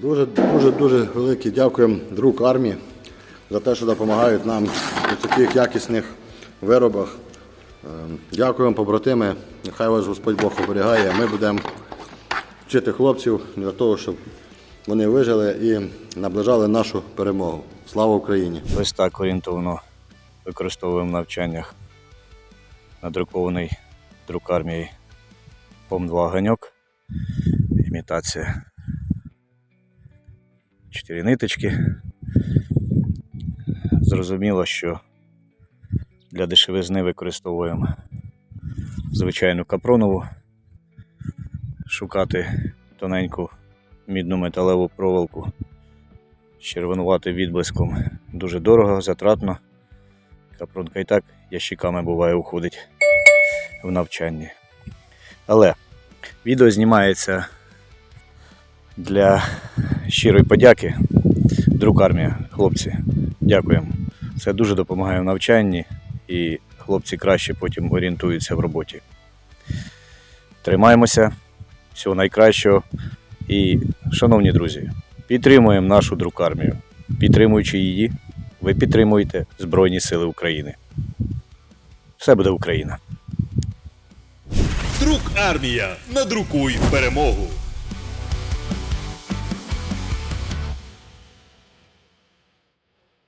Дуже дуже дуже велике дякуємо друг армії за те, що допомагають нам у таких якісних виробах. Е, Дякуємо, побратими. Нехай вас Господь Бог оберігає. Ми будемо вчити хлопців для того, щоб вони вижили і наближали нашу перемогу. Слава Україні! Ось так орієнтовно використовуємо в навчаннях надрукований друк армії ПОМ-2 ганьок. Імітація. Чотири ниточки. Зрозуміло, що для дешевизни використовуємо звичайну капронову. Шукати тоненьку мідну металеву проволоку з червонуватим відблиском дуже дорого, затратно. Капронка і так ящиками буває уходить в навчанні. Але відео знімається для щирої подяки. Друг армія, хлопці, дякуємо. Це дуже допомагає в навчанні і хлопці краще потім орієнтуються в роботі. Тримаємося, всього найкращого. І, шановні друзі, підтримуємо нашу друкармію. Підтримуючи її, ви підтримуєте Збройні Сили України. Все буде Україна! Друк армія. Надрукуй перемогу.